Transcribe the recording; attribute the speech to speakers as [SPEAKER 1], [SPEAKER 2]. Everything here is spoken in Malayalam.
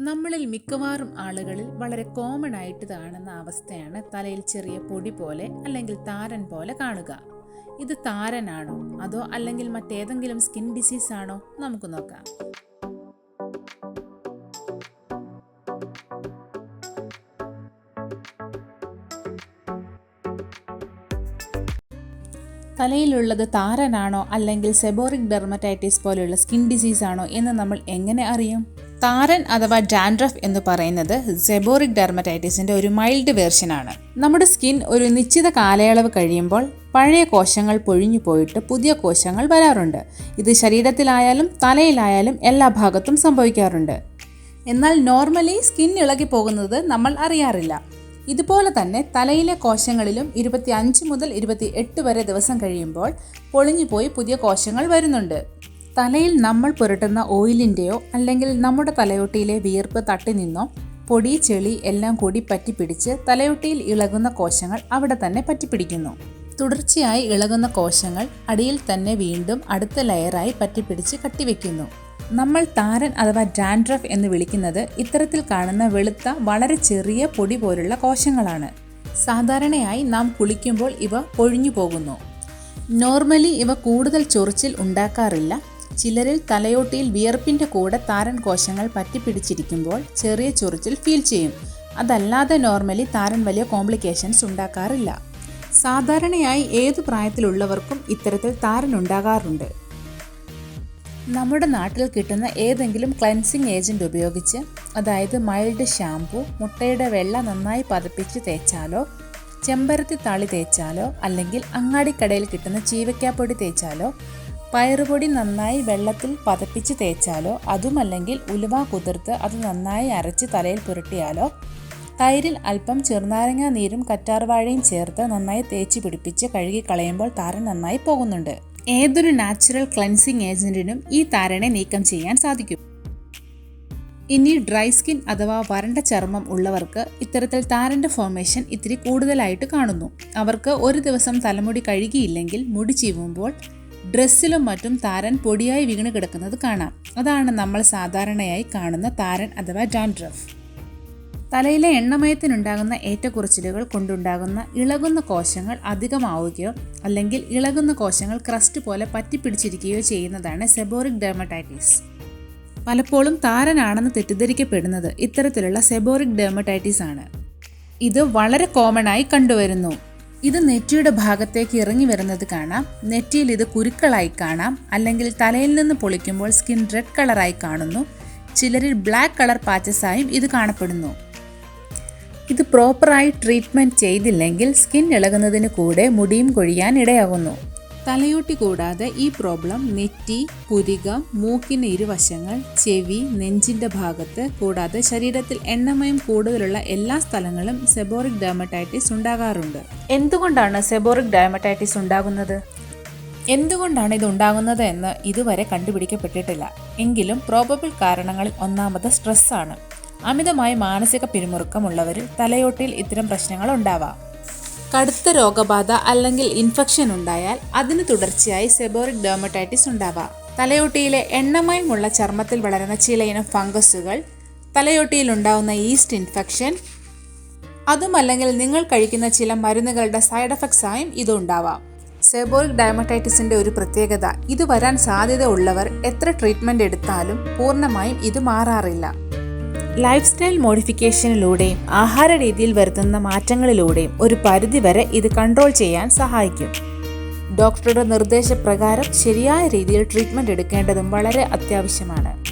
[SPEAKER 1] നമ്മളിൽ മിക്കവാറും ആളുകളിൽ വളരെ കോമൺ ആയിട്ട് കാണുന്ന അവസ്ഥയാണ് തലയിൽ ചെറിയ പൊടി പോലെ അല്ലെങ്കിൽ താരൻ പോലെ കാണുക. ഇത് താരനാണോ? അതോ അല്ലെങ്കിൽ മറ്റേതെങ്കിലും സ്കിൻ ഡിസീസ് ആണോ? നമുക്ക് നോക്കാം. തലയിലുള്ളത് താരനാണോ? അല്ലെങ്കിൽ സെബോറിക് ഡെർമറ്റൈറ്റിസ് പോലെയുള്ള സ്കിൻ ഡിസീസ് ആണോ എന്ന് നമ്മൾ എങ്ങനെ അറിയും? താരൻ അഥവാ ഡാൻഡ്രഫ് എന്ന് പറയുന്നത് സെബോറിക് ഡെർമറ്റൈറ്റിസിന്റെ ഒരു മൈൽഡ് വേർഷനാണ് നമ്മുടെ സ്കിൻ ഒരു നിശ്ചിത കാലയളവ് കഴിയുമ്പോൾ പഴയ കോശങ്ങൾ പൊഴിഞ്ഞു പോയിട്ട് പുതിയ കോശങ്ങൾ വരാറുണ്ട്. ഇത് ശരീരത്തിലായാലും തലയിലായാലും എല്ലാ ഭാഗത്തും സംഭവിക്കാറുണ്ട്. എന്നാൽ നോർമലി സ്കിൻ ഇളകി പോകുന്നത് നമ്മൾ അറിയാറില്ല. ഇതുപോലെ തന്നെ തലയിലെ കോശങ്ങളിലും ഇരുപത്തി അഞ്ച് മുതൽ ഇരുപത്തി എട്ട് വരെ ദിവസം കഴിയുമ്പോൾ പൊളിഞ്ഞു പോയി പുതിയ കോശങ്ങൾ വരുന്നുണ്ട്. തലയിൽ നമ്മൾ പുരട്ടുന്ന ഓയിലിന്റെയോ അല്ലെങ്കിൽ നമ്മുടെ തലയൊട്ടിയിലെ വിയർപ്പ് തട്ടി നിന്നോ പൊടി ചെളി എല്ലാം കൂടി പറ്റിപ്പിടിച്ച് തലയൊട്ടിയിൽ ഇളകുന്ന കോശങ്ങൾ അവിടെ തന്നെ പറ്റിപ്പിടിക്കുന്നു തുടർച്ചയായി ഇളകുന്ന കോശങ്ങൾ അടിയിൽ തന്നെ വീണ്ടും അടുത്ത ലെയറായി പറ്റിപ്പിടിച്ച് കട്ടിവെക്കുന്നു നമ്മൾ താരൻ അഥവാ ഡാൻഡ്രഫ് എന്ന് വിളിക്കുന്നത് ഇത്തരത്തിൽ കാണുന്ന വെളുത്ത വളരെ ചെറിയ പൊടി പോലുള്ള കോശങ്ങളാണ്. സാധാരണയായി നാം കുളിക്കുമ്പോൾ ഇവ പൊഴിഞ്ഞു പോകുന്നു. നോർമലി ഇവ കൂടുതൽ ചൊറിച്ചിൽ ഉണ്ടാക്കാറില്ല. ചിലരിൽ തലയോട്ടിയിൽ വിയർപ്പിന്റെ കൂടെ താരൻ കോശങ്ങൾ പറ്റിപ്പിടിച്ചിരിക്കുമ്പോൾ ചെറിയ ചൊറിച്ചിൽ ഫീൽ ചെയ്യും. അതല്ലാതെ നോർമലി താരൻ വലിയ കോംപ്ലിക്കേഷൻസ് ഉണ്ടാക്കാറില്ല. സാധാരണയായി ഏതു പ്രായത്തിലുള്ളവർക്കും ഇത്തരത്തിൽ താരൻ ഉണ്ടാകാറുണ്ട്. നമ്മുടെ നാട്ടിൽ കിട്ടുന്ന ഏതെങ്കിലും ക്ലൻസിങ് ഏജന്റ് ഉപയോഗിച്ച് അതായത് മൈൽഡ് ഷാംപൂ മുട്ടയുടെ വെള്ള നന്നായി പതപ്പിച്ച് തേച്ചാലോ ചെമ്പരത്തി താളി തേച്ചാലോ അല്ലെങ്കിൽ അങ്ങാടിക്കടയിൽ കിട്ടുന്ന ചീവയ്ക്കാപ്പൊടി തേച്ചാലോ പയറുപൊടി നന്നായി വെള്ളത്തിൽ പതപ്പിച്ച് തേച്ചാലോ അതുമല്ലെങ്കിൽ ഉലുവ കുതിർത്ത് അത് നന്നായി അരച്ച് തലയിൽ പുരട്ടിയാലോ തൈരിൽ അല്പം ചെറുനാരങ്ങ നീരും കറ്റാർവാഴയും ചേർത്ത് നന്നായി തേച്ച് പിടിപ്പിച്ച് കഴുകി കളയുമ്പോൾ താരൻ നന്നായി പോകുന്നുണ്ട്. ഏതൊരു നാച്ചുറൽ ക്ലൻസിങ് ഏജന്റിനും ഈ താരനെ നീക്കം ചെയ്യാൻ സാധിക്കും. ഇനി ഡ്രൈ സ്കിൻ അഥവാ വരണ്ട ചർമ്മം ഉള്ളവർക്ക് ഇത്തരത്തിൽ താരന്റെ ഫോർമേഷൻ ഇത്തിരി കൂടുതലായിട്ട് കാണുന്നു. അവർക്ക് ഒരു ദിവസം തലമുടി കഴുകിയില്ലെങ്കിൽ മുടി ചീവുമ്പോൾ ഡ്രസ്സിലും മറ്റും താരൻ പൊടിയായി വീണ് കിടക്കുന്നത് കാണാം. അതാണ് നമ്മൾ സാധാരണയായി കാണുന്ന താരൻ അഥവാ ഡാൻഡ്രഫ്. തലയിലെ എണ്ണമയത്തിനുണ്ടാകുന്ന ഏറ്റക്കുറച്ചിലുകൾ കൊണ്ടുണ്ടാകുന്ന ഇളകുന്ന കോശങ്ങൾ അധികമാവുകയോ അല്ലെങ്കിൽ ഇളകുന്ന കോശങ്ങൾ ക്രസ്റ്റ് പോലെ പറ്റിപ്പിടിച്ചിരിക്കുകയോ ചെയ്യുന്നതാണ് സെബോറിക് ഡെർമറ്റൈറ്റിസ് പലപ്പോഴും താരനാണെന്ന് തെറ്റിദ്ധരിക്കപ്പെടുന്നത് ഇത്തരത്തിലുള്ള സെബോറിക് ഡെർമറ്റൈറ്റിസ് ആണ്. ഇത് വളരെ കോമൺ ആയി കണ്ടുവരുന്നു. ഇത് നെറ്റിയുടെ ഭാഗത്തേക്ക് ഇറങ്ങി വരുന്നത് കാണാം. നെറ്റിയിൽ ഇത് കുരുക്കളായി കാണാം. അല്ലെങ്കിൽ തലയിൽ നിന്ന് പൊളിക്കുമ്പോൾ സ്കിൻ റെഡ് കളറായി കാണുന്നു. ചിലരിൽ ബ്ലാക്ക് കളർ പാച്ചസായും ഇത് കാണപ്പെടുന്നു. ഇത് പ്രോപ്പറായി ട്രീറ്റ്മെന്റ് ചെയ്തില്ലെങ്കിൽ സ്കിൻ ഇളകുന്നതിന് കൂടെ മുടിയും കൊഴിയാൻ ഇടയാകുന്നു. തലയോട്ടി കൂടാതെ ഈ പ്രോബ്ലം നെറ്റി പുരിക മൂക്കിന് ഇരുവശങ്ങൾ ചെവി നെഞ്ചിന്റെ ഭാഗത്ത് കൂടാതെ ശരീരത്തിൽ എണ്ണമയം കൂടുതലുള്ള എല്ലാ സ്ഥലങ്ങളും സെബോറിക് ഡയമറ്റൈറ്റിസ് ഉണ്ടാകാറുണ്ട്. എന്തുകൊണ്ടാണ് സെബോറിക് ഡയമറ്റൈറ്റിസ് ഉണ്ടാകുന്നത്? എന്തുകൊണ്ടാണ് ഇത് ഉണ്ടാകുന്നത് എന്ന് ഇതുവരെ കണ്ടുപിടിക്കപ്പെട്ടിട്ടില്ല. എങ്കിലും പ്രോബബിൾ കാരണങ്ങളിൽ ഒന്നാമത് സ്ട്രെസ്സാണ് അമിതമായി മാനസിക പിരിമുറുക്കമുള്ളവരിൽ തലയോട്ടിയിൽ ഇത്തരം പ്രശ്നങ്ങൾ ഉണ്ടാവാം. കടുത്ത രോഗബാധ അല്ലെങ്കിൽ ഇൻഫെക്ഷൻ ഉണ്ടായാൽ അതിന് തുടർച്ചയായി സെബോറിക് ഡെർമറ്റൈറ്റിസ് ഉണ്ടാവാം. തലയോട്ടിയിലെ എണ്ണമയമുള്ള ചർമ്മത്തിൽ വളരുന്ന ചിലയിനം ഫംഗസുകൾ തലയോട്ടിയിൽ ഉണ്ടാവുന്ന ഈസ്റ്റ് ഇൻഫെക്ഷൻ അതുമല്ലെങ്കിൽ നിങ്ങൾ കഴിക്കുന്ന ചില മരുന്നുകളുടെ സൈഡ് എഫക്ട്സ് ആയും ഇത് ഉണ്ടാവാം. സെബോറിക് ഡയമറ്റൈറ്റിസിന്റെ ഒരു പ്രത്യേകത ഇത് വരാൻ സാധ്യത ഉള്ളവർ എത്ര ട്രീറ്റ്മെന്റ് എടുത്താലും പൂർണമായും ഇത് മാറാറില്ല. ലൈഫ് സ്റ്റൈൽ മോഡിഫിക്കേഷനിലൂടെയും ആഹാര രീതിയിൽ വരുത്തുന്ന മാറ്റങ്ങളിലൂടെയും ഒരു പരിധിവരെ ഇത് കൺട്രോൾ ചെയ്യാൻ സഹായിക്കും. ഡോക്ടറുടെ നിർദ്ദേശപ്രകാരം ശരിയായ രീതിയിൽ ട്രീറ്റ്മെന്റ് എടുക്കേണ്ടതും വളരെ അത്യാവശ്യമാണ്.